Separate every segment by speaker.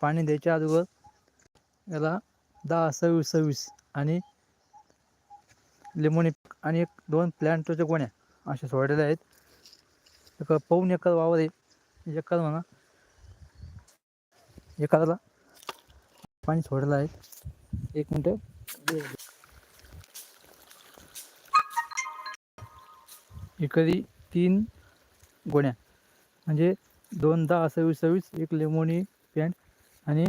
Speaker 1: पाणी द्यायच्या अगोदर याला दहा सव्वीस सव्वीस आणि लिमोनी आणि एक दोन प्लॅन्टोच्या गोण्या अशा सोडलेल्या आहेत. एक पाऊन एकर वावर आहे. एकर म्हणा एकाला पाणी सोडलेलं आहे. एक मिनटं. एकरी तीन गोण्या म्हणजे दोन दहा सव्वीस सव्वीस एक लेमोनी आणि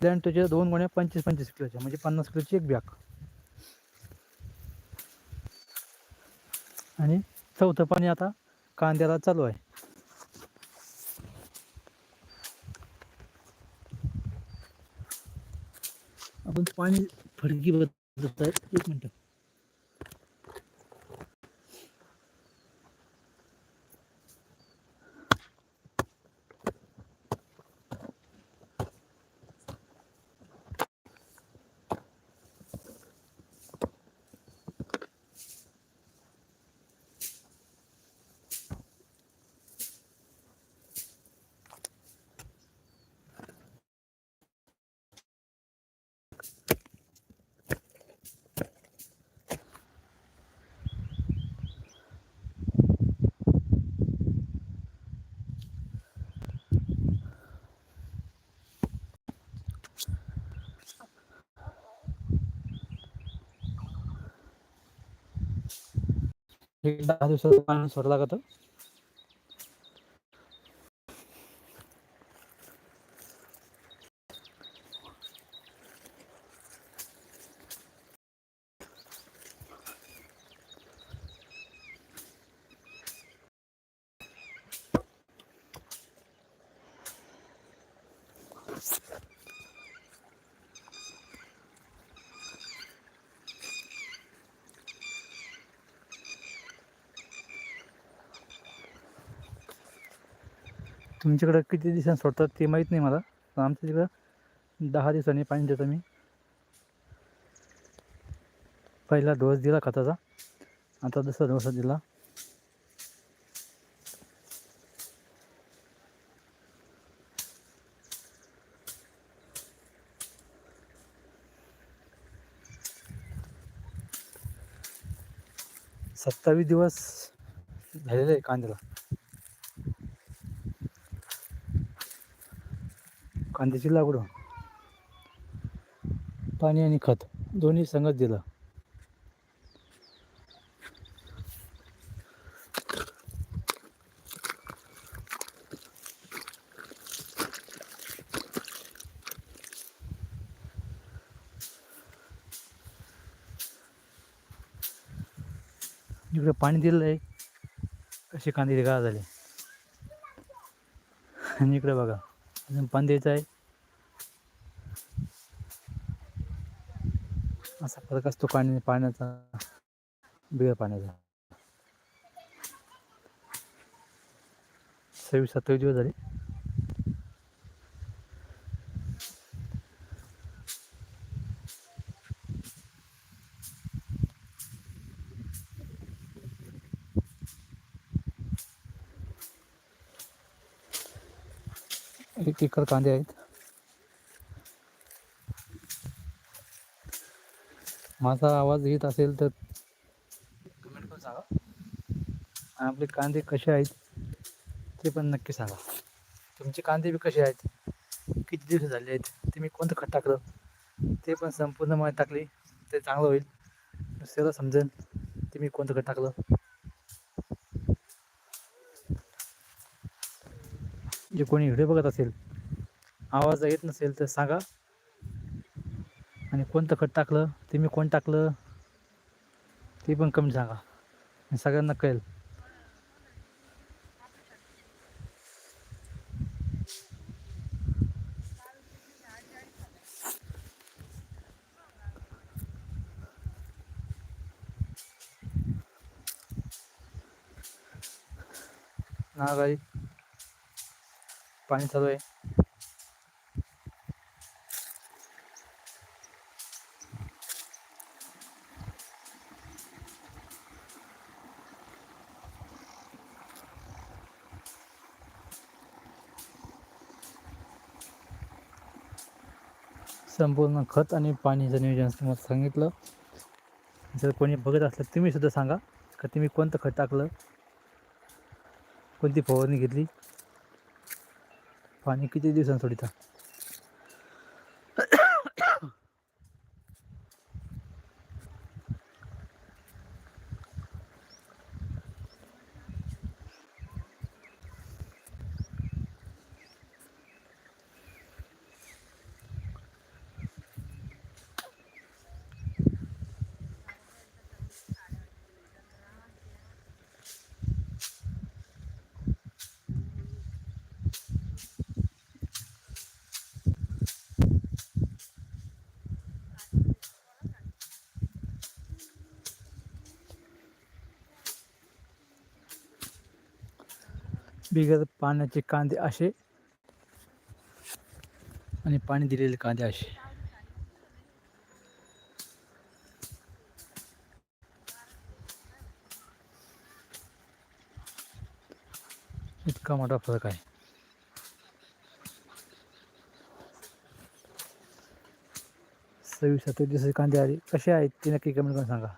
Speaker 1: प्लॅन्टच्या दोन गोण्या पंचवीस पंचवीस किलोच्या म्हणजे पन्नास किलोची एक बॅग. आणि चौथं पाणी आता कांद्याला चालू आहे. आपण पाणी फडकी बदलत आहे एक मिनटं. एक दहा दिवसाचं पाणी सोडलं लागतं. तुमच्याकडं किती दिवसांनी सोडतात ते माहीत नाही मला. पण आमच्या तिकडं दहा दिवसांनी पाणी देतो मी. पहिला डोस दिला खताचा. आता दुसरा डोस दिला. सत्तावीस दिवस झालेले आहे कांद्याला. कांद्याची लागवड पाणी आणि खत दोन्ही संगत दिलं. इकडे पाणी दिलेलं आहे असे कांदे गाळ झाले. आणि इकडे बघा. अजून पाणी द्यायचं आहे. असा फरक असतो पाणी पाण्याचा. बिळ पाण्याचा. सव्वीस सत्तावीस दिवस झाले. एक एकर कांदे आहेत. माझा आवाज येत असेल तर कमेंट करून सांगा. आणि आपले कांदे कसे आहेत ते पण नक्की सांगा. तुमचे कांदे बी कसे आहेत? किती दिवस झाले आहेत? ते मी कोणतं खत टाकलं? ते पण संपूर्ण माहिती टाकली ते चांगलं होईल. दुसऱ्याला समजेल ते मी कोणतं खत टाकलं. जे कोणी व्हिडिओ बघत असेल आवाज येत नसेल तर सांगा. आणि कोणतं खत टाकलं ते मी कोण टाकलं ते पण कमी सांगा. आणि सगळ्यांना कळेल. नागाई पाणी चालू आहे. संपूर्ण खत आणि पाणीचं नियोजन तुम्हाला सांगितलं. जर कोणी बघत असलं तुम्ही सुद्धा सांगा का तुम्ही कोणतं खत टाकलं? कोणती फवारणी घेतली? पाणी किती दिवसांनी सोडिता बिगर पाण्याचे कांदे असे. आणि पाणी दिलेले कांदे असे. इतका मोठा फरक आहे. सव्वीस सत्तावीस दिवसाचे कांदे आले. कसे आहेत ते नक्की कमेंट करून सांगा.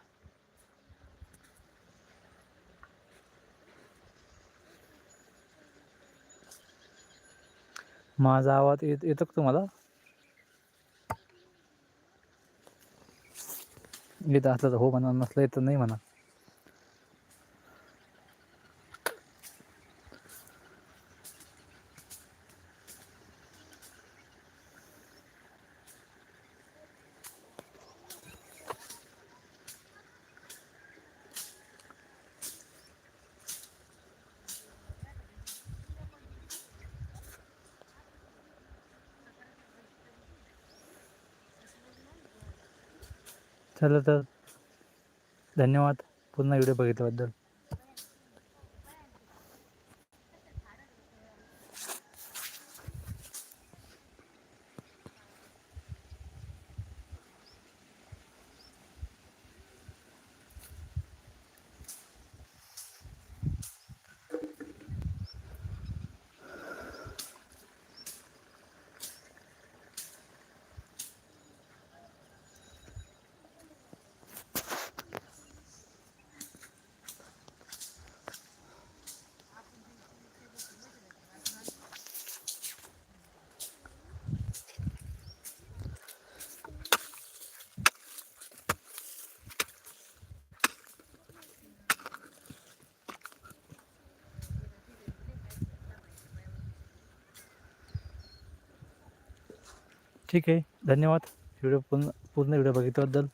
Speaker 1: माझा आवाज येत येतो का तुम्हाला? येत असला तर हो म्हणा नसलं येतं नाही म्हणा. चला तर धन्यवाद. पुन्हा व्हिडिओ बघितल्याबद्दल. ठीक आहे. धन्यवाद. व्हिडिओ पूर्ण पूर्ण व्हिडिओ बघितल्याबद्दल.